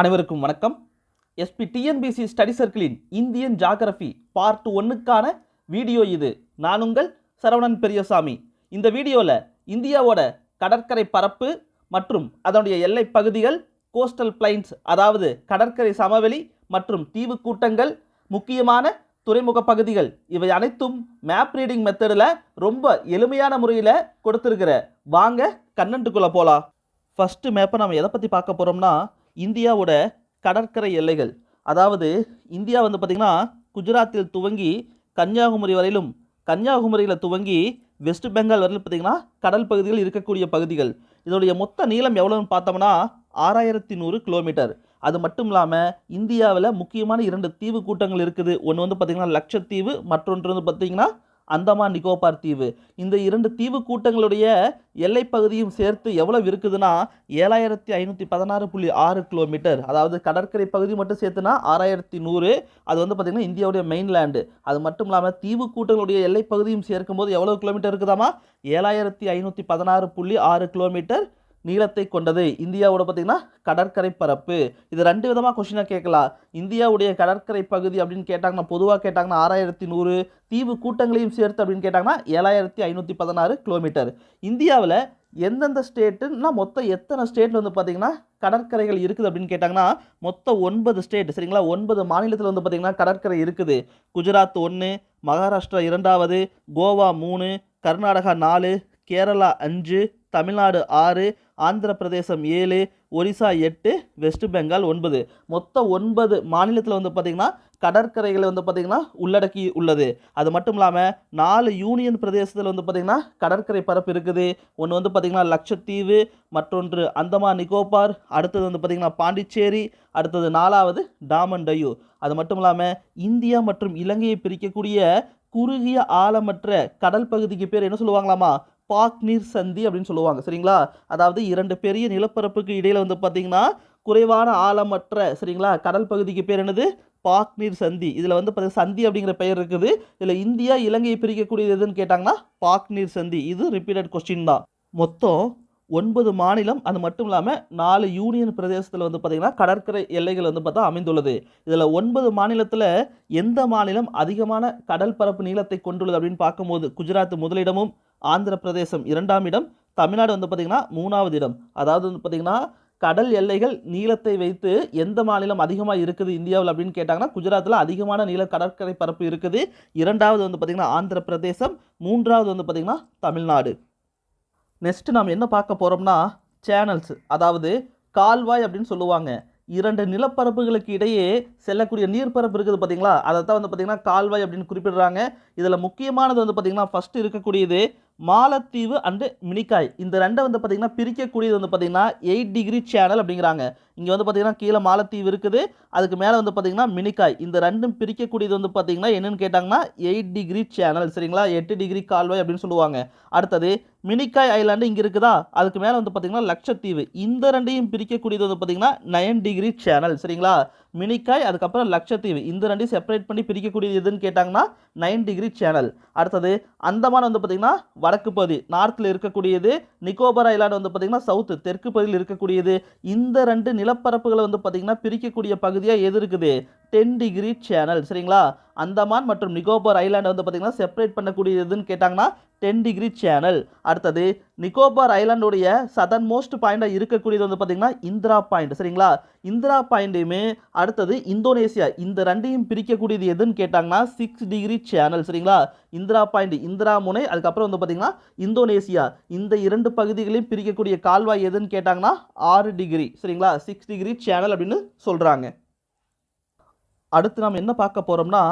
அனைவருக்கும் வணக்கம். SP TNPSC study சர்க்கிளின் இந்தியன் ஜாகிரபி பார்ட் ஒன்னுக்கான வீடியோ இது. நான் உங்கள் சரவணன் பெரியசாமி. இந்த வீடியோவில் இந்தியாவோட கடற்கரை பரப்பு மற்றும் அதனுடைய எல்லை பகுதிகள் கோஸ்டல் பிளைன்ஸ் அதாவது கடற்கரை சமவெளி மற்றும் தீவு கூட்டங்கள் முக்கியமான துறைமுக பகுதிகள் இவை அனைத்தும் மேப் ரீடிங் மெத்தடில் ரொம்ப எளிமையான முறையில் கொடுத்துருக்கிற. வாங்க கண்ணன்ட்டுக்குள்ளே போகலாம் ஃபஸ்ட்டு மேப்பை நம்ம எதை பற்றி பார்க்க போகிறோம்னா இந்தியாவோட கடற்கரை எல்லைகள். அதாவது இந்தியா வந்து பார்த்திங்கன்னா குஜராத்தில் துவங்கி கன்னியாகுமரி வரையிலும் கன்னியாகுமரியில் துவங்கி வெஸ்ட் பெங்கால் வரையிலும் பார்த்திங்கன்னா கடல் பகுதிகள் இருக்கக்கூடிய பகுதிகள். இதோடைய மொத்த நீளம் எவ்வளோன்னு பார்த்தோம்னா ஆறாயிரத்தி நூறு கிலோமீட்டர். அது மட்டும் இல்லாமல் இந்தியாவில் முக்கியமான இரண்டு தீவு கூட்டங்கள் இருக்குது. ஒன்று வந்து பார்த்திங்கன்னா லட்சத்தீவு மற்றொன்று வந்து பார்த்திங்கன்னா அந்தமான் நிக்கோபார் தீவு. இந்த இரண்டு தீவு கூட்டங்களுடைய எல்லைப்பகுதியும் சேர்த்து எவ்வளவு இருக்குதுன்னா ஏழாயிரத்தி ஐநூற்றி பதினாறு புள்ளி ஆறு கிலோமீட்டர். அதாவது கடற்கரை பகுதி மட்டும் சேர்த்துனா ஆறாயிரத்தி நூறு. அது வந்து பார்த்திங்கன்னா இந்தியாவுடைய மெயின்லேண்டு அது மட்டும் இல்லாமல் தீவு கூட்டங்களுடைய எல்லைப்பகுதியும் சேர்க்கும்போது எவ்வளோ கிலோமீட்டர் இருக்குதாமா ஏழாயிரத்தி ஐநூற்றி பதினாறு புள்ளி ஆறு கிலோமீட்டர். நீளத்தை கொண்டது. இந்தியாவோட பார்த்திங்கன்னா கடற்கரை பரப்பு. இது ரெண்டு விதமாக கொஷினாக கேட்கலாம். இந்தியாவுடைய கடற்கரை பகுதி அப்படின்னு கேட்டாங்கன்னா பொதுவாக கேட்டாங்கன்னா ஆறாயிரத்தி நூறு தீவு கூட்டங்களையும் சேர்த்து அப்படின்னு கேட்டாங்கன்னா ஏழாயிரத்தி ஐநூற்றி பதினாறு கிலோமீட்டர் இந்தியாவில் எந்தெந்த ஸ்டேட்டுன்னா மொத்தம் எத்தனை ஸ்டேட்டில் வந்து பார்த்திங்கன்னா கடற்கரைகள் இருக்குது அப்படின்னு கேட்டாங்கன்னா மொத்தம் ஒன்பது ஸ்டேட் சரிங்களா? ஒன்பது மாநிலத்தில் வந்து பார்த்திங்கன்னா கடற்கரை இருக்குது. குஜராத் ஒன்று மகாராஷ்டிரா இரண்டாவது கோவா மூணு கர்நாடகா நாலு கேரளா அஞ்சு தமிழ்நாடு ஆறு ஆந்திர பிரதேசம் ஏழு ஒரிசா எட்டு வெஸ்ட் பெங்கால் ஒன்பது. மொத்தம் ஒன்பது மாநிலத்தில் வந்து பார்த்திங்கன்னா கடற்கரைகளை வந்து பார்த்திங்கன்னா உள்ளடக்கி உள்ளது. அது மட்டும் இல்லாமல் நாலு யூனியன் பிரதேசத்தில் வந்து பார்த்திங்கன்னா கடற்கரை பரப்பு இருக்குது. ஒன்று வந்து பார்த்திங்கன்னா லட்சத்தீவு மற்றொன்று அந்தமான் நிக்கோபார் அடுத்தது வந்து பார்த்திங்கன்னா பாண்டிச்சேரி அடுத்தது நாலாவது டாமன் டையூ அது மட்டும் இல்லாமல் இந்தியா மற்றும் இலங்கையை பிரிக்கக்கூடிய குறுகிய ஆழமற்ற கடல் பகுதிக்கு பேர் என்ன சொல்லுவாங்களாமா? பாக் நீர் சந்தி அப்படின்னு சொல்லுவாங்க சரிங்களா? அதாவது இரண்டு பெரிய நிலப்பரப்புக்கு இடையில் வந்து பார்த்தீங்கன்னா குறைவான ஆழமற்ற சரிங்களா? கடல் பகுதிக்கு பேர் என்னது? பாக் நீர் சந்தி. இதில் வந்து பார்த்தீங்கன்னா சந்தி அப்படிங்கிற பெயர் இருக்குது. இதில் இந்தியா இலங்கையை பிரிக்கக்கூடியது எதுன்னு கேட்டாங்கன்னா பாக் நீர் சந்தி. இது ரிப்பீட்டட் கொஸ்டின் தான். மொத்தம் ஒன்பது மாநிலம் அது மட்டும் இல்லாமல் நாலு யூனியன் பிரதேசத்தில் வந்து பார்த்திங்கன்னா கடற்கரை எல்லைகள் வந்து பார்த்தா அமைந்துள்ளது. இதில் ஒன்பது மாநிலத்தில் எந்த மாநிலம் அதிகமான கடல் பரப்பு நீளத்தை கொண்டுள்ளது அப்படின்னு பார்க்கும்போது குஜராத் முதலிடமும் ஆந்திர பிரதேசம் இரண்டாம் இடம் தமிழ்நாடு வந்து பார்த்திங்கன்னா மூணாவது இடம். அதாவது வந்து பார்த்திங்கன்னா கடல் எல்லைகள் நீளத்தை வைத்து எந்த மாநிலம் அதிகமாக இருக்குது இந்தியாவில் அப்படின்னு கேட்டாங்கன்னா குஜராத்தில் அதிகமான நீள கடற்கரை பரப்பு இருக்குது. இரண்டாவது வந்து பார்த்திங்கன்னா ஆந்திர பிரதேசம் மூன்றாவது வந்து பார்த்திங்கன்னா தமிழ்நாடு. நெக்ஸ்ட்டு நாம் என்ன பார்க்க போகிறோம்னா சேனல்ஸ் அதாவது கால்வாய் அப்படின்னு சொல்லுவாங்க. இரண்டு நிலப்பரப்புகளுக்கு இடையே செல்லக்கூடிய நீர்ப்பரப்பு இருக்குது பார்த்தீங்களா அதை தான் வந்து பார்த்திங்கன்னா கால்வாய் அப்படின்னு குறிப்பிடுறாங்க. இதில் முக்கியமானது வந்து பார்த்திங்கன்னா ஃபஸ்ட்டு இருக்கக்கூடியது மாலத்தீவு அண்டு மினிக்காய். இந்த ரெண்டை வந்து பார்த்திங்கன்னா பிரிக்கக்கூடியது வந்து பார்த்திங்கன்னா எயிட் டிகிரி சேனல் அப்படிங்கிறாங்க. இங்கே வந்து பார்த்திங்கன்னா கீழே மாலத்தீவு இருக்குது. அதுக்கு மேலே வந்து பார்த்திங்கன்னா மினிக்காய். இந்த ரெண்டும் பிரிக்கக்கூடியது வந்து பார்த்திங்கன்னா என்னென்னு கேட்டாங்கன்னா எயிட் டிகிரி சேனல் சரிங்களா? எட்டு டிகிரி கால்வாய் அப்படின்னு சொல்லுவாங்க. அடுத்தது மினிக்காய் ஐலாண்டு இங்கே இருக்குதா? அதுக்கு மேலே வந்து பார்த்திங்கன்னா லட்சத்தீவு. இந்த ரெண்டையும் பிரிக்கக்கூடியது வந்து பார்த்திங்கன்னா நயன் டிகிரி சேனல் சரிங்களா? மினிக்காய் அதுக்கப்புறம் லட்சத்தீவு. இந்த ரெண்டையும் செப்பரேட் பண்ணி பிரிக்கக்கூடியது எதுன்னு கேட்டாங்கன்னா நைன் டிகிரி சேனல் அடுத்தது அந்தமான் வந்து பார்த்திங்கன்னா வடக்கு பகுதி நார்த்தில் இருக்கக்கூடியது நிக்கோபார் ஐலாண்டு வந்து பார்த்திங்கன்னா சவுத்து தெற்கு பகுதியில் இருக்கக்கூடியது. இந்த ரெண்டு நிலப்பரப்புகளை வந்து பார்த்திங்கன்னா பிரிக்கக்கூடிய பகுதியாக எது இருக்குது? டென் டிகிரி சேனல் சரிங்களா? அந்தமான் மற்றும் நிக்கோபார் ஐலாண்டை வந்து பார்த்திங்கன்னா செப்பரேட் பண்ணக்கூடியதுன்னு கேட்டாங்கன்னா டென் டிகிரி சேனல் அடுத்தது நிக்கோபார் ஐலாண்டுடைய சதன் மோஸ்ட் பாயிண்டாக இருக்கக்கூடியது வந்து பார்த்திங்கன்னா இந்திரா பாயிண்ட் சரிங்களா? இந்திரா பாயிண்ட்டையுமே அடுத்தது இந்தோனேசியா. இந்த ரெண்டையும் பிரிக்கக்கூடியது எதுன்னு கேட்டாங்கன்னா சிக்ஸ் டிகிரி சேனல் சரிங்களா? இந்திரா பாயிண்ட் இந்திரா முனை அதுக்கப்புறம் வந்து பார்த்திங்கன்னா இந்தோனேசியா. இந்த இரண்டு பகுதிகளையும் பிரிக்கக்கூடிய கால்வாய் எதுன்னு கேட்டாங்கன்னா ஆறு டிகிரி சரிங்களா? சிக்ஸ் டிகிரி சேனல் அப்படின்னு சொல்கிறாங்க அடுத்து நாம் என்ன பார்க்க போகிறோம்னா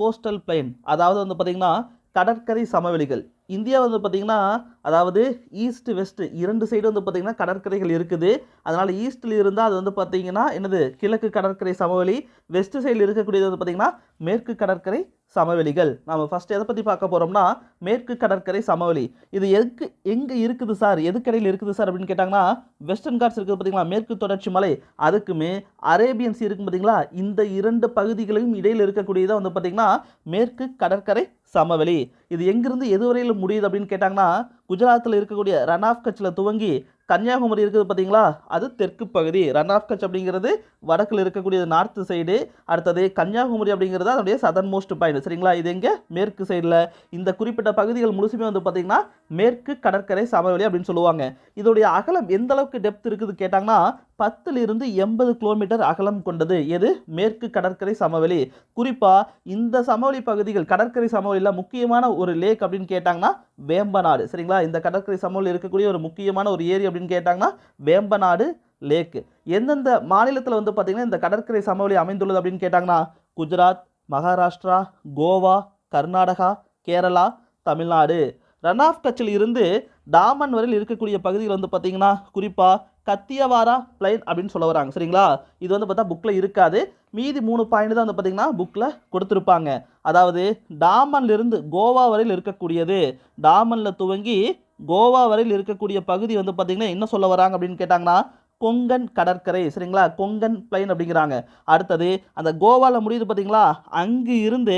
கோஸ்டல் பிளைன் அதாவது வந்து பார்த்திங்கன்னா கடற்கரை சமவெளிகள். இந்தியா வந்து பார்த்திங்கன்னா அதாவது ஈஸ்ட் வெஸ்ட்டு இரண்டு சைடு வந்து பார்த்திங்கன்னா கடற்கரைகள் இருக்குது. அதனால் ஈஸ்ட்டில் இருந்தால் அது வந்து பார்த்திங்கன்னா என்னது கிழக்கு கடற்கரை சமவெளி வெஸ்ட் சைடில் இருக்கக்கூடியது வந்து பார்த்திங்கன்னா மேற்கு கடற்கரை சமவெளிகள். நம்ம ஃபஸ்ட் எதை பற்றி பார்க்க போகிறோம்னா மேற்கு கடற்கரை சமவெளி. இது எதுக்கு எங்கே இருக்குது சார் எதுக்கடையில் இருக்குது சார் அப்படின்னு கேட்டாங்கன்னா வெஸ்டர்ன் காட்ஸ் இருக்குது பார்த்திங்களா மேற்கு தொடர்ச்சி மலை. அதுக்குமே அரேபியன் சீ இருக்குது பார்த்தீங்களா இந்த இரண்டு பகுதிகளையும் இடையில் இருக்கக்கூடியதாக வந்து பார்த்திங்கன்னா மேற்கு கடற்கரை சமவெளி. இது எங்கிருந்து எதுவரையில் முடியுது அப்படின்னு கேட்டாங்கன்னா குஜராத்தில் இருக்கக்கூடிய ரன் ஆஃப் கட்சியில் துவங்கி கன்னியாகுமரி இருக்குது பார்த்தீங்களா? அது தெற்கு பகுதி. ரன் ஆஃப் கட்ச் அப்படிங்கிறது வடக்கில் இருக்கக்கூடியது நார்த்து சைடு அடுத்தது கன்னியாகுமரி அப்படிங்கிறது அதனுடைய சதன் மோஸ்ட் பாயிண்ட் சரிங்களா? இது எங்கே? மேற்கு சைடில் இந்த குறிப்பிட்ட பகுதிகள் முழுசுமே வந்து பார்த்தீங்கன்னா மேற்கு கடற்கரை சமவெளி அப்படின்னு சொல்லுவாங்க. இதோடைய அகலம் எந்த அளவுக்கு டெப்த் இருக்குது கேட்டாங்கன்னா பத்திலிருந்து எண்பது கிலோமீட்டர் அகலம் கொண்டது. எது? மேற்கு கடற்கரை சமவெளி. குறிப்பாக இந்த சமவெளி பகுதிகள் கடற்கரை சமவெளியில் முக்கியமான ஒரு லேக் அப்படின்னு கேட்டாங்கன்னா வேம்பநாடு. சரிங்களா? இந்த கடற்கரை சமவெளி இருக்கக்கூடிய ஒரு முக்கியமான ஒரு ஏரி அப்படின்னு கேட்டாங்கன்னா வேம்பநாடு லேக்கு. எந்தெந்த மாநிலத்தில் வந்து பார்த்திங்கன்னா இந்த கடற்கரை சமவெளி அமைந்துள்ளது அப்படின்னு கேட்டாங்கன்னா குஜராத் மகாராஷ்டிரா கோவா கர்நாடகா கேரளா தமிழ்நாடு. ரன் ஆஃப் கட்சியில் இருந்து டாமன் வரையில் இருக்கக்கூடிய பகுதிகள் வந்து பார்த்திங்கன்னா குறிப்பாக கத்தியவாரா பிளைன் அப்படின்னு சொல்ல வராங்க. சரிங்களா? இது வந்து பார்த்தா புக்கில் இருக்காது. மீதி மூணு பாயிண்ட் தான் வந்து பார்த்திங்கன்னா புக்கில் கொடுத்துருப்பாங்க. அதாவது டாமன்லேருந்து கோவா வரையில் இருக்கக்கூடியது. டாமனில் துவங்கி கோவா வரையில் இருக்கக்கூடிய பகுதி வந்து பார்த்திங்கன்னா என்ன சொல்ல வராங்க அப்படின்னு கேட்டாங்கன்னா கொங்கன் கடற்கரை சரிங்களா? கொங்கன் பிளைன் அப்படிங்கிறாங்க. அடுத்தது அந்த கோவாவில் முடியுது பார்த்தீங்களா? அங்கு இருந்து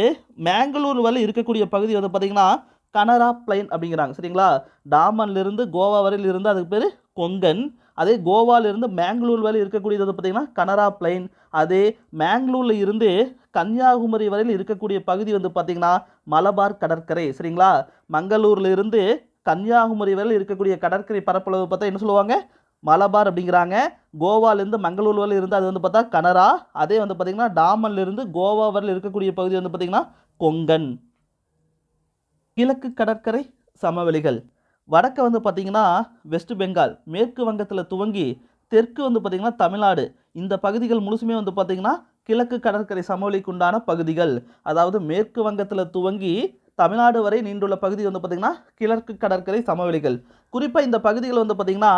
மேங்களூர் வரையில் இருக்கக்கூடிய பகுதி வந்து பார்த்திங்கன்னா கனரா பிளைன் அப்படிங்கிறாங்க சரிங்களா? டாமன்லேருந்து கோவா வரையில் இருந்து அதுக்கு பேர் கொங்கன். அதே கோவாலிருந்து மேங்களூர் வரையில் இருக்கக்கூடியது பார்த்திங்கன்னா கனரா பிளைன் அதே மேங்களூரில் இருந்து கன்னியாகுமரி வரையில் இருக்கக்கூடிய பகுதி வந்து பார்த்திங்கன்னா மலபார் கடற்கரை சரிங்களா? மங்களூரில் இருந்து கன்னியாகுமரி வரையில் இருக்கக்கூடிய கடற்கரை பரப்பளவு பார்த்தா என்ன சொல்லுவாங்க? மலபார் அப்படிங்கிறாங்க. கோவாலேருந்து மங்களூர் வரையில் இருந்து அது வந்து பார்த்தா கனரா. அதே வந்து பார்த்திங்கன்னா டாமன்லேருந்து கோவா வரையில் இருக்கக்கூடிய பகுதி வந்து பார்த்திங்கன்னா கொங்கன். கிழக்கு கடற்கரை சமவெளிகள். வடக்க வந்து பார்த்திங்கன்னா வெஸ்ட் பெங்கால். மேற்கு வங்கத்தில் துவங்கி தெற்கு வந்து பார்த்திங்கன்னா தமிழ்நாடு. இந்த பகுதிகள் முழுசுமே வந்து பார்த்திங்கன்னா கிழக்கு கடற்கரை சமவெளிக்கு உண்டான பகுதிகள். அதாவது மேற்கு வங்கத்தில் துவங்கி தமிழ்நாடு வரை நீண்டுள்ள பகுதி வந்து பார்த்திங்கன்னா கிழக்கு கடற்கரை சமவெளிகள். குறிப்பாக இந்த பகுதிகள் வந்து பார்த்திங்கன்னா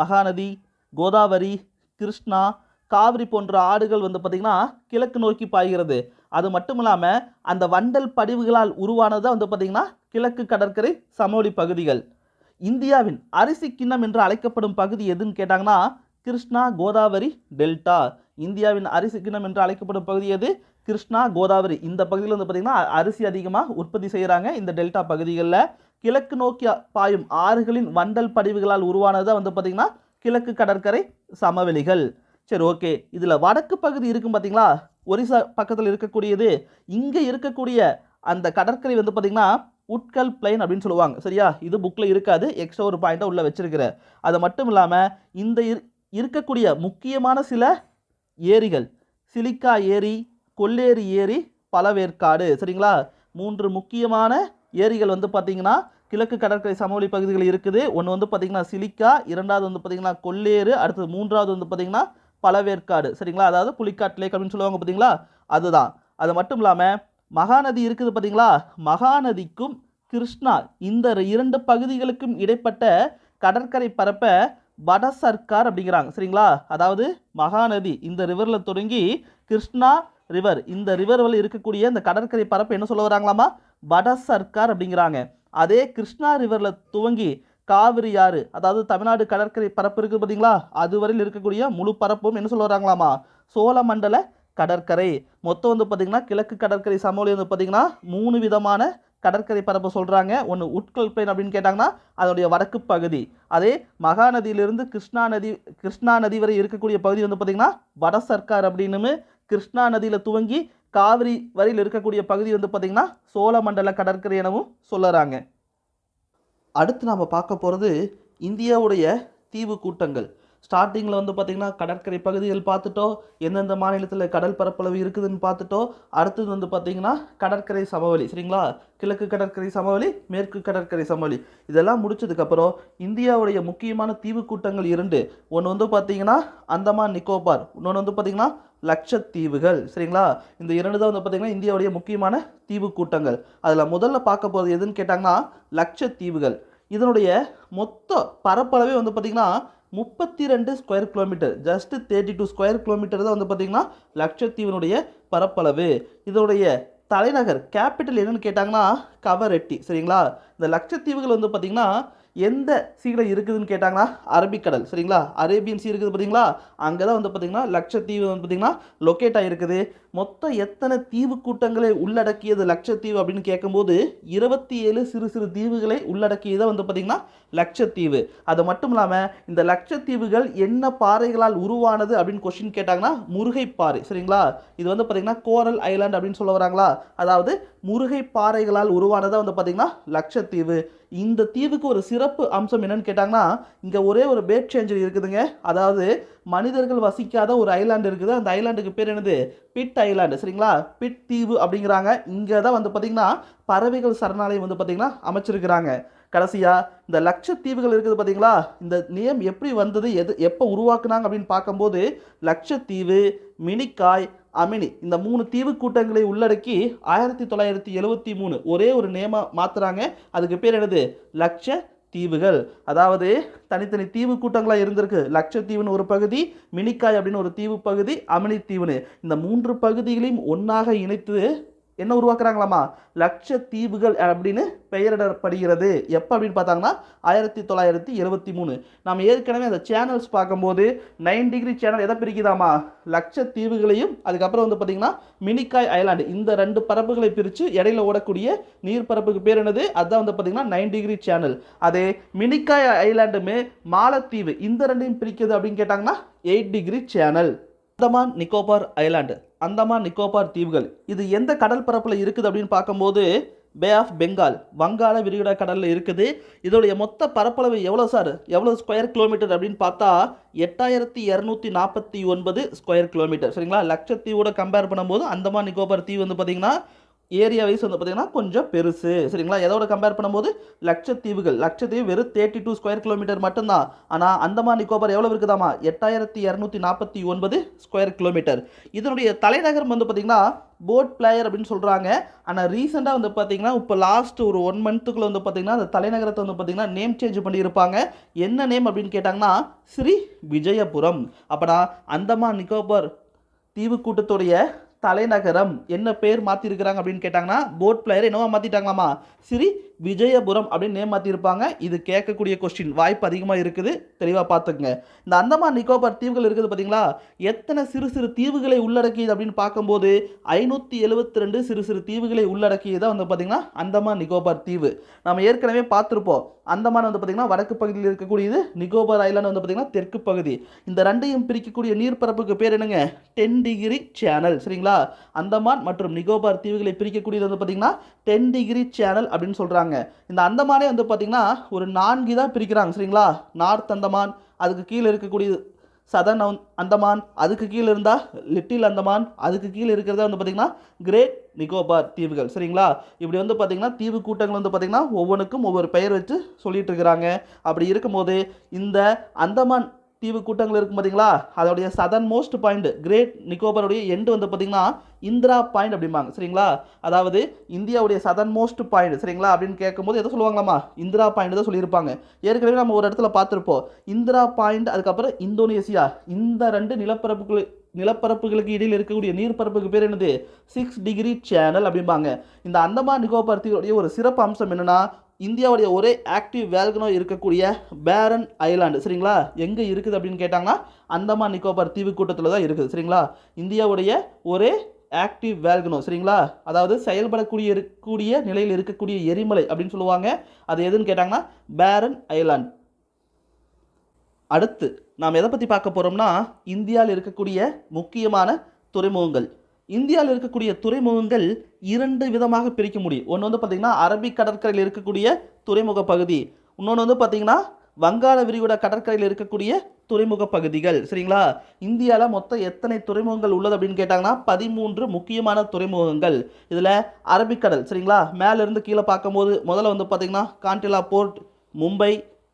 மகாநதி கோதாவரி கிருஷ்ணா காவிரி போன்ற ஆடுகள் வந்து பார்த்திங்கன்னா கிழக்கு நோக்கி பாய்கிறது. அது மட்டும் இல்லாமல் அந்த வண்டல் படிவுகளால் உருவானது வந்து பார்த்திங்கன்னா கிழக்கு கடற்கரை சமவெளி பகுதிகள். இந்தியாவின் அரிசி கிண்ணம் என்று அழைக்கப்படும் பகுதி எதுன்னு கேட்டாங்கன்னா கிருஷ்ணா கோதாவரி டெல்டா. இந்தியாவின் அரிசி கிண்ணம் என்று அழைக்கப்படும் பகுதி எது? கிருஷ்ணா கோதாவரி இந்த பகுதியில் வந்து பார்த்திங்கன்னா அரிசி அதிகமாக உற்பத்தி செய்கிறாங்க இந்த டெல்டா பகுதிகளில் கிழக்கு நோக்கி பாயும் ஆறுகளின் வண்டல் படிவுகளால் உருவானது வந்து பார்த்திங்கன்னா கிழக்கு கடற்கரை சமவெளிகள். சரி ஓகே இதில் வடக்கு பகுதி இருக்கும் பார்த்தீங்களா ஒரிசா பக்கத்தில் இருக்கக்கூடியது. இங்கே இருக்கக்கூடிய அந்த கடற்கரை வந்து பார்த்திங்கன்னா உட்கல் பிளைன் அப்படின்னு சொல்லுவாங்க. சரியா? இது புக்கில் இருக்காது. எக்ஸ்ட்ரா ஒரு பாயிண்ட்டாக உள்ளே வச்சிருக்கிறேன் அது மட்டும் இல்லாமல் இந்த இரு- இருக்கக்கூடிய முக்கியமான சில ஏரிகள் சிலிக்கா ஏரி கொல்லேரி ஏரி பலவேற்காடு. சரிங்களா? மூன்று முக்கியமான ஏரிகள் வந்து பார்த்தீங்கன்னா கிழக்கு கடற்கரை சமவெளி பகுதிகள் இருக்குது. ஒன்று வந்து பார்த்தீங்கன்னா சிலிக்கா இரண்டாவது வந்து பார்த்தீங்கன்னா கொல்லேறு அடுத்தது மூன்றாவது வந்து பார்த்தீங்கன்னா பலவேற்காடு. சரிங்களா? அதாவது புலிக்காட்டிலே லேக் அப்படின்னு சொல்லுவாங்க பார்த்தீங்களா? அதுதான். அது மட்டும் இல்லாமல் மகாநதி இருக்குது பார்த்தீங்களா? மகாநதிக்கும் கிருஷ்ணா இந்த இரண்டு பகுதிகளுக்கும் இடைப்பட்ட கடற்கரை பரப்பை வட சர்க்கார் அப்படிங்கிறாங்க. சரிங்களா? அதாவது மகாநதி இந்த ரிவரில் தொடங்கி கிருஷ்ணா ரிவர் இந்த ரிவர் வழி இருக்கக்கூடிய இந்த கடற்கரை பரப்பு என்ன சொல்ல வராங்களாமா வட சர்க்கார் அப்படிங்கிறாங்க. அதே கிருஷ்ணா ரிவரில் துவங்கி காவிரி ஆறு அதாவது தமிழ்நாடு கடற்கரை பரப்பு இருக்குது பார்த்தீங்களா? அது வரையில் இருக்கக்கூடிய முழு பரப்பும் என்ன சொல்ல வராங்களாமா சோழமண்டல கடற்கரை. மொத்தம் வந்து பார்த்திங்கன்னா கிழக்கு கடற்கரை சமவெளி வந்து பார்த்திங்கன்னா மூணு விதமான கடற்கரை பரப்பு சொல்கிறாங்க ஒன்று உட்கல் பிளேன் அப்படின்னு கேட்டாங்கன்னா அதனுடைய வடக்கு பகுதி. அதே மகாநதியிலிருந்து கிருஷ்ணா நதி கிருஷ்ணா நதி வரை இருக்கக்கூடிய பகுதி வந்து பார்த்திங்கன்னா வட சர்க்கார் அப்படின்னு கிருஷ்ணா நதியில் துவங்கி காவிரி வரையில் இருக்கக்கூடிய பகுதி வந்து பார்த்திங்கன்னா சோழமண்டல கடற்கரை எனவும் சொல்லுறாங்க. அடுத்து நாம் பார்க்க போகிறது இந்தியாவுடைய தீவு கூட்டங்கள். ஸ்டார்டிங்கில் வந்து பார்த்திங்கன்னா கடற்கரை பகுதிகள் பார்த்துட்டோம் எந்தெந்த மாநிலத்தில் கடல் பரப்பளவு இருக்குதுன்னு பார்த்துட்டோம் அடுத்தது வந்து பார்த்திங்கன்னா கடற்கரை சமவெளி சரிங்களா? கிழக்கு கடற்கரை சமவெளி மேற்கு கடற்கரை சமவெளி. இதெல்லாம் முடிச்சதுக்கப்புறம் இந்தியாவுடைய முக்கியமான தீவு கூட்டங்கள் இரண்டு. ஒன்று வந்து பார்த்திங்கன்னா அந்தமான் நிக்கோபார் இன்னொன்று வந்து பார்த்திங்கன்னா லட்சத்தீவுகள் சரிங்களா? இந்த இரண்டு தான் வந்து பார்த்திங்கன்னா இந்தியாவுடைய முக்கியமான தீவு கூட்டங்கள் அதில் முதல்ல பார்க்க போகிறது எதுன்னு கேட்டாங்கன்னா லட்சத்தீவுகள். இதனுடைய மொத்த பரப்பளவே வந்து பார்த்திங்கன்னா முப்பத்தி ரெண்டு square kilometre just thirty two square kilometre தான் வந்து பார்த்திங்கன்னா லட்சத்தீவினுடைய பரப்பளவு. இதனுடைய தலைநகர் கேபிட்டல் என்னன்னு கேட்டாங்கன்னா கவரெட்டி. சரிங்களா? இந்த லட்சத்தீவுகள் வந்து பார்த்திங்கன்னா எந்த சீல இருக்குதுன்னு கேட்டாங்கன்னா அரபிக்கடல். சரிங்களா? அரேபியன் சீ இருக்குது பார்த்தீங்களா அங்கே தான் வந்து பார்த்தீங்கன்னா லட்சத்தீவு வந்து பார்த்தீங்கன்னா லொக்கேட் ஆகிருக்குது மொத்தம் எத்தனை தீவு கூட்டங்களை உள்ளடக்கியது லட்சத்தீவு அப்படின்னு கேட்கும்போது இருபத்தி ஏழு சிறு சிறு தீவுகளை உள்ளடக்கியதை வந்து பார்த்தீங்கன்னா லட்சத்தீவு. அது மட்டும் இல்லாமல் இந்த லட்சத்தீவுகள் என்ன பாறைகளால் உருவானது அப்படின்னு கொஸ்டின் கேட்டாங்கன்னா முருகை பாறை சரிங்களா? இது வந்து பார்த்தீங்கன்னா கோரல் ஐலாண்ட் அப்படின்னு சொல்ல வராங்களா? அதாவது முருகை பாறைகளால் உருவானதாக வந்து பார்த்தீங்கன்னா லட்சத்தீவு. இந்த தீவுக்கு ஒரு சிறப்பு அம்சம் என்னன்னு கேட்டாங்கன்னா இங்கே ஒரே ஒரு பேட் சேஞ்சர் இருக்குதுங்க. அதாவது மனிதர்கள் வசிக்காத ஒரு ஐலாண்டு இருக்குது. அந்த ஐலாண்டுக்கு பேர் என்னது? பிட் ஐலாண்டு சரிங்களா? பிட் தீவு அப்படிங்கிறாங்க. இங்கே தான் வந்து பார்த்திங்கன்னா பறவைகள் சரணாலயம் வந்து பார்த்திங்கன்னா அமைச்சிருக்கிறாங்க. கடைசியாக இந்த லட்சத்தீவுகள் இருக்குது பார்த்தீங்களா இந்த நியம் எப்படி வந்தது? எது எப்போ உருவாக்குனாங்க அப்படின்னு பார்க்கும்போது லட்சத்தீவு மினிக்காய் அமினி இந்த மூணு தீவு கூட்டங்களை உள்ளடக்கி ஆயிரத்தி தொள்ளாயிரத்தி எழுவத்தி மூணு ஒரே ஒரு நேமாக மாற்றுறாங்க அதுக்கு பேர் என்னது? லட்ச தீவுகள். அதாவது தனித்தனி தீவு கூட்டங்களாக இருந்திருக்கு. லட்சத்தீவுன்னு ஒரு பகுதி மினிக்காய் அப்படின்னு ஒரு தீவு பகுதி அமினி தீவுன்னு இந்த மூன்று பகுதிகளையும் ஒன்றாக இணைத்து என்ன உருவாக்குறாங்களாமா லட்ச தீவுகள் அப்படின்னு பெயரிடப்படுகிறது. எப்போ அப்படின்னு பார்த்தாங்கன்னா ஆயிரத்தி தொள்ளாயிரத்தி இருபத்தி மூணு. நம்ம ஏற்கனவே அந்த சேனல்ஸ் பார்க்கும்போது நைன் டிகிரி சேனல் எதை பிரிக்குதாமா லட்சத்தீவுகளையும் அதுக்கப்புறம் வந்து பார்த்தீங்கன்னா மினிக்காய் ஐலாண்டு இந்த ரெண்டு பரப்புகளை பிரித்து இடையில ஓடக்கூடிய நீர் பரப்புக்கு பேர் என்னது? அதுதான் வந்து பார்த்தீங்கன்னா நைன் டிகிரி சேனல் அதே மினிக்காய் ஐலாண்டுமே மாலத்தீவு. இந்த ரெண்டையும் பிரிக்குது அப்படின்னு கேட்டாங்கன்னா eight degree channel Andaman Nicobar island Andaman Nicobar தீவுகள். இது எந்த கடல் பரப்பில் இருக்குது அப்படின்னு பார்க்கும்போது பே ஆஃப் பெங்கால் வங்காள விரிகுடா கடலில் இருக்குது. இதோடைய மொத்த பரப்பளவு எவ்வளோ சார்? எவ்வளோ ஸ்கொயர் கிலோமீட்டர் அப்படின்னு பார்த்தா எட்டாயிரத்தி இரநூத்தி நாற்பத்தி ஒன்பது ஸ்கொயர் கிலோமீட்டர். சரிங்களா? லட்சத்தீவோட கம்பேர் பண்ணும்போது அந்தமான் நிக்கோபார் தீவு வந்து பார்த்தீங்கன்னா ஏரியா வைஸ் வந்து பார்த்தீங்கன்னா கொஞ்சம் பெருசு. சரிங்களா? எதோட கம்பேர் பண்ணும்போது லட்சத்தீவுகள். லட்சத்தீவு வெறும் தேர்ட்டி டூ ஸ்கொயர் கிலோமீட்டர் மட்டும்தான். ஆனால் அந்தமான் நிக்கோபார் எவ்வளோ இருக்குதாமா எட்டாயிரத்தி இரநூத்தி நாற்பத்தி ஒன்பது ஸ்கொயர் கிலோமீட்டர் இதனுடைய தலைநகரம் வந்து பார்த்தீங்கன்னா போட் பிளேயர் அப்படின்னு சொல்கிறாங்க ஆனால் ரீசெண்டாக வந்து பார்த்தீங்கன்னா இப்போ லாஸ்ட் ஒரு ஒன் மந்த்துக்குள்ளே வந்து பார்த்தீங்கன்னா அந்த தலைநகரத்தை வந்து பார்த்தீங்கன்னா நேம் சேஞ்ச் பண்ணியிருப்பாங்க. என்ன நேம் அப்படின்னு கேட்டாங்கன்னா ஸ்ரீ விஜயபுரம். அப்படா அந்தமான் நிக்கோபார் தீவு கூட்டத்துடைய தலைநகரம் என்ன பேர் மாற்றிருக்கிறாங்க அப்படின்னு கேட்டாங்கன்னா போட் பிளேயர் என்னவா மாற்றிட்டாங்களாமா ஸ்ரீ விஜயபுரம் அப்படின்னு நேம் மாற்றிருப்பாங்க இது கேட்கக்கூடிய கொஸ்டின் வாய்ப்பு அதிகமாக இருக்குது. தெளிவாக பார்த்துக்குங்க. இந்த அந்தமான் நிக்கோபார் தீவுகள் இருக்குது பார்த்தீங்களா எத்தனை சிறு சிறு தீவுகளை உள்ளடக்கியது அப்படின்னு பார்க்கும்போது ஐநூற்றி எழுபத்தி ரெண்டு சிறு சிறு தீவுகளை உள்ளடக்கியதாக வந்து பார்த்தீங்கன்னா அந்தமான் நிக்கோபார் தீவு. நம்ம ஏற்கனவே பார்த்துருப்போம். அந்தமான் வந்து பார்த்தீங்கன்னா வடக்கு பகுதியில் இருக்கக்கூடியது நிகோபர் ஐலாண்ட் வந்து பார்த்தீங்கன்னா தெற்கு பகுதி. இந்த ரெண்டையும் பிரிக்கக்கூடிய நீர்ப்பரப்புக்கு பேர் என்னங்க? Ten degree channel. சரிங்களா? அந்தமான் மற்றும் நிகோபார் தீவுகளை பிரிக்கக்கூடியது வந்து பார்த்திங்கன்னா டென் டிகிரி சேனல் அப்படின்னு சொல்கிறாங்க இந்த அந்தமானே வந்து பார்த்தீங்கன்னா ஒரு நான்கு தான் பிரிக்கிறாங்க. சரிங்களா? நார்த் அந்தமான் அதுக்கு கீழே இருக்கக்கூடியது சதன் அந்தமான் அதுக்கு கீழே இருந்தால் லிட்டில் அந்தமான் அதுக்கு கீழே இருக்கிறதா வந்து பார்த்திங்கன்னா கிரேட் நிக்கோபார் தீவுகள். சரிங்களா? இப்படி வந்து பார்த்திங்கன்னா தீவு கூட்டங்கள் வந்து பார்த்திங்கன்னா ஒவ்வொன்றுக்கும் ஒவ்வொரு பெயர் வச்சு சொல்லிட்டு இருக்கிறாங்க. அப்படி இருக்கும்போது இந்த அந்தமான் தீவு கூட்டங்கள் இருக்கும் பார்த்தீங்களா அதோடைய சதன் மோஸ்ட் பாயிண்ட் கிரேட் நிக்கோபருடைய எண்டு வந்து பார்த்தீங்கன்னா இந்திரா பாயிண்ட் அப்படிம்பாங்க. சரிங்களா? அதாவது இந்தியாவுடைய சதன் மோஸ்ட் பாயிண்ட் சரிங்களா? அப்படின்னு கேட்கும்போது எதை சொல்லுவாங்களாமா இந்திரா பாயிண்ட் தான் சொல்லியிருப்பாங்க. ஏற்கனவே நம்ம ஒரு இடத்துல பார்த்துருப்போம். இந்திரா பாயிண்ட் அதுக்கப்புறம் இந்தோனேசியா. இந்த ரெண்டு நிலப்பரப்புகள் நிலப்பரப்புகளுக்கு இடையில் இருக்கக்கூடிய நீர்ப்பரப்புக்கு பேர் என்னது? சிக்ஸ் டிகிரி சேனல் அப்படிம்பாங்க. இந்த அந்தமான் நிக்கோபார் தீவுடைய ஒரு சிறப்பு அம்சம் என்னென்னா இந்தியாவுடைய ஒரே ஆக்டிவ் வேல்கனோ இருக்கக்கூடிய பேரன் ஐலாண்டு சரிங்களா? எங்கே இருக்குது அப்படின்னு கேட்டாங்கன்னா அந்தமான் நிக்கோபார் தீவு கூட்டத்தில் தான் இருக்குது சரிங்களா? இந்தியாவுடைய ஒரே ஆக்டிவ் வேல்கனோ சரிங்களா? அதாவது செயல்படக்கூடிய இருக்கக்கூடிய நிலையில் இருக்கக்கூடிய எரிமலை அப்படின்னு சொல்லுவாங்க. அது எதுன்னு கேட்டாங்கன்னா பேரன் ஐலாண்ட் அடுத்து நாம் எதை பற்றி பார்க்க போகிறோம்னா இந்தியாவில் இருக்கக்கூடிய முக்கியமான துறைமுகங்கள். இந்தியாவில் இருக்கக்கூடிய துறைமுகங்கள் இரண்டு விதமாக பிரிக்க முடியும். ஒன்று வந்து பார்த்திங்கன்னா அரபிக் கடற்கரையில் இருக்கக்கூடிய துறைமுக பகுதி. இன்னொன்று வந்து பார்த்திங்கன்னா வங்காள விரிகுடா கடற்கரையில் இருக்கக்கூடிய துறைமுக பகுதிகள். சரிங்களா? இந்தியாவில் மொத்தம் எத்தனை துறைமுகங்கள் உள்ளது அப்படின்னு கேட்டாங்கன்னா பதிமூன்று முக்கியமான துறைமுகங்கள். இதில் அரபிக்கடல் சரிங்களா? மேலேருந்து கீழே பார்க்கும்போது முதல்ல வந்து பார்த்திங்கன்னா காண்டிலா போர்ட் மும்பை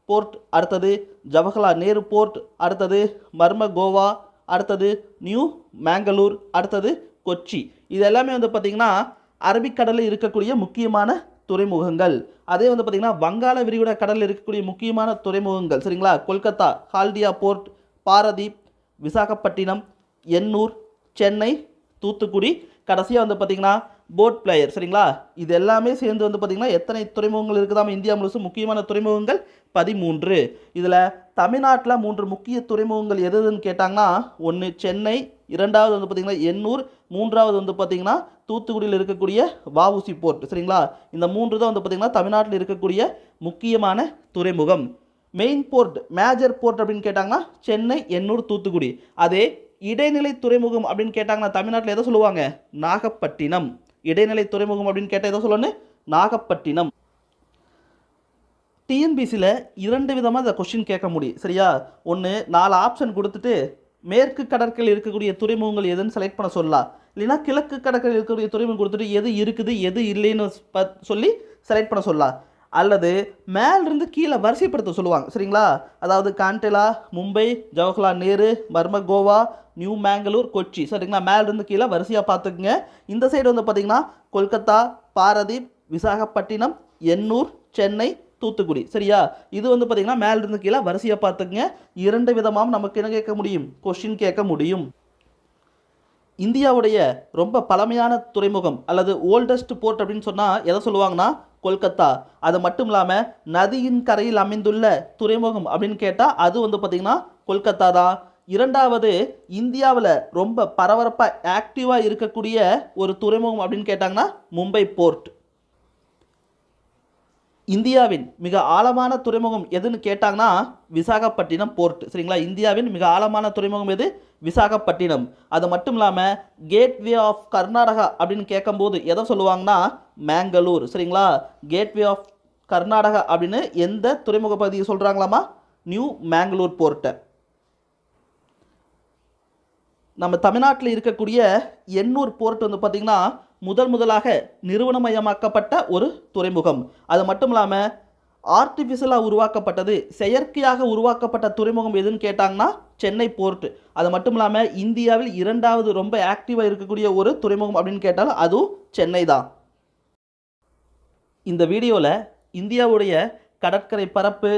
போர்ட் அடுத்தது ஜவஹர்லால் நேரு போர்ட் அடுத்தது மர்ம கோவா அடுத்தது நியூ மேங்களூர் அடுத்தது கொச்சி. இது எல்லாமே வந்து பார்த்திங்கன்னா அரபிக்கடலில் இருக்கக்கூடிய முக்கியமான துறைமுகங்கள். அதே வந்து பார்த்திங்கன்னா வங்காள விரிகுடா கடலில் இருக்கக்கூடிய முக்கியமான துறைமுகங்கள். சரிங்களா? கொல்கத்தா ஹால்டியா போர்ட் பாரதீப் விசாகப்பட்டினம் எண்ணூர் சென்னை தூத்துக்குடி. கடைசியாக வந்து பார்த்திங்கன்னா போட் பிளேயர் சரிங்களா? இது எல்லாமே சேர்ந்து வந்து பார்த்திங்கன்னா எத்தனை துறைமுகங்கள் இருக்குதாம இந்தியா முழுசும் முக்கியமான துறைமுகங்கள் பதிமூன்று. இதில் தமிழ்நாட்டில் மூன்று முக்கிய துறைமுகங்கள் எது எதுன்னு கேட்டாங்கன்னா ஒன்று சென்னை இரண்டாவது வந்து பார்த்திங்கன்னா எண்ணூர் மூன்றாவது வந்து பார்த்திங்கன்னா தூத்துக்குடியில் இருக்கக்கூடிய வஉசி போர்ட் சரிங்களா? இந்த மூன்று தான் வந்து பார்த்திங்கன்னா தமிழ்நாட்டில் இருக்கக்கூடிய முக்கியமான துறைமுகம். மெயின் போர்ட் மேஜர் போர்ட் அப்படின்னு கேட்டாங்கன்னா சென்னை எண்ணூர் தூத்துக்குடி. அதே இடைநிலை துறைமுகம் அப்படின்னு கேட்டாங்கன்னா தமிழ்நாட்டில் எதை சொல்லுவாங்க? நாகப்பட்டினம். இடைநிலை துறைமுகம் அப்படின்னு கேட்டால் ஏதோ சொல்லணும்? நாகப்பட்டினம். டிஎன்பிசியில் இரண்டு விதமாக இந்த கொஷின் கேட்க முடியும். சரியா? ஒன்று நாலு ஆப்ஷன் கொடுத்துட்டு மேற்கு கடற்கரையில் இருக்கக்கூடிய துறைமுகங்கள் எதுன்னு செலக்ட் பண்ண சொல்லலாம். இல்லைன்னா கிழக்கு கடற்கரையில் இருக்கக்கூடிய துறைமுகம் கொடுத்துட்டு எது இருக்குது எது இல்லைன்னு ப- சொல்லி செலக்ட் பண்ண சொல்லலாம். அல்லது மேலிருந்து கீழே வரிசைப்படுத்த சொல்லுவாங்க. சரிங்களா? அதாவது காண்டெலா மும்பை ஜவஹர்லால் நேரு மர்ம கோவா நியூ மேங்களூர் கொச்சி. சரிங்களா? மேலிருந்து கீழே வரிசையாக பார்த்துக்குங்க. இந்த சைடு வந்து பார்த்தீங்கன்னா கொல்கத்தா பாரதீப் விசாகப்பட்டினம் எண்ணூர் சென்னை தூத்துக்குடி. சரியா? இது வந்து பார்த்தீங்கன்னா மேலிருந்து கீழே வரிசையாக பார்த்துக்குங்க. இரண்டு விதமாகவும் நமக்கு என்ன கேட்க முடியும்? கொஷின் கேட்க முடியும். இந்தியாவுடைய ரொம்ப பழமையான துறைமுகம் அல்லது ஓல்டஸ்ட் போர்ட் அப்படின்னு சொன்னால் எதை சொல்லுவாங்கன்னா கொல்கத்தா. அது மட்டும் இல்லாமல் நதியின் கரையில் அமைந்துள்ள துறைமுகம் அப்படின்னு கேட்டால் அது வந்து பார்த்திங்கன்னா கொல்கத்தா தான் இரண்டாவது இந்தியாவில் ரொம்ப பரபரப்பாக ஆக்டிவாக இருக்கக்கூடிய ஒரு துறைமுகம் அப்படின்னு கேட்டாங்கன்னா மும்பை போர்ட். இந்தியாவின் மிக ஆழமான துறைமுகம் எதுன்னு கேட்டாங்கன்னா விசாகப்பட்டினம் போர்ட். சரிங்களா? இந்தியாவின் மிக ஆழமான துறைமுகம் எது? விசாகப்பட்டினம். அது மட்டும் இல்லாமல் கேட்வே ஆஃப் கர்நாடகா அப்படின்னு கேட்கும்போது எதை சொல்லுவாங்கன்னா மேங்களூர். சரிங்களா? கேட்வே ஆஃப் கர்நாடகா அப்படின்னு எந்த துறைமுக பகுதியை சொல்கிறாங்களாமா நியூ மேங்களூர் போர்ட்டை. நம்ம தமிழ்நாட்டில் இருக்கக்கூடிய எண்ணூர் போர்ட் வந்து பார்த்திங்கன்னா முதல் முதலாக நிறுவனமயமாக்கப்பட்ட ஒரு துறைமுகம். அது மட்டும் இல்லாமல் ஆர்டிஃபிஷியலாக உருவாக்கப்பட்டது செயற்கையாக உருவாக்கப்பட்ட துறைமுகம் எதுன்னு கேட்டாங்கன்னா சென்னை போர்ட். அது மட்டும் இல்லாமல் இந்தியாவில் இரண்டாவது ரொம்ப ஆக்டிவாக இருக்கக்கூடிய ஒரு துறைமுகம் அப்படின்னு கேட்டால் அதுவும் சென்னை தான். இந்த வீடியோவில் இந்தியாவுடைய கடற்கரை பரப்பு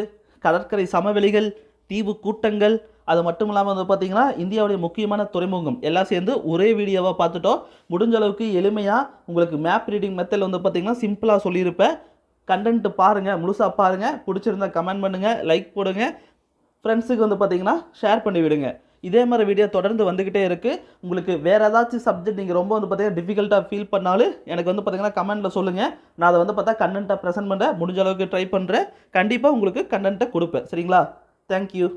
கடற்கரை சமவெளிகள் தீவு கூட்டங்கள் அது மட்டும் இல்லாமல் வந்து பார்த்திங்கன்னா இந்தியாவுடைய முக்கியமான துறைமுகம். எல்லாம் சேர்ந்து ஒரே வீடியோவாக பார்த்துட்டோம். முடிஞ்ச அளவுக்கு எளிமையாக உங்களுக்கு மேப் ரீடிங் மெத்தடில் வந்து பார்த்திங்கன்னா சிம்பிளாக சொல்லியிருப்பேன். கண்டென்ட் பாருங்கள் முழுசாக பாருங்கள் பிடிச்சிருந்தா கமெண்ட் பண்ணுங்கள் லைக் போடுங்க. ஃப்ரெண்ட்ஸுக்கு வந்து பார்த்தீங்கன்னா ஷேர் பண்ணி விடுங்க. இதே மாதிரி வீடியோ தொடர்ந்து வந்துக்கிட்டே இருக்குது உங்களுக்கு வேறு ஏதாச்சும் சப்ஜெக்ட் நீங்கள் ரொம்ப வந்து பார்த்தீங்கன்னா டிஃபிகல்ட்டாக ஃபீல் பண்ணாலும் எனக்கு வந்து பார்த்தீங்கன்னா கமெண்ட்டில் சொல்லுங்கள் நான் அதை வந்து பார்த்தா கண்டென்ட்டை ப்ரெசென்ட் பண்ணுறேன் முடிஞ்ச அளவுக்கு ட்ரை பண்ணுறேன் கண்டிப்பாக உங்களுக்கு கண்டென்ட்டை கொடுப்பேன். சரிங்களா? தேங்க்யூ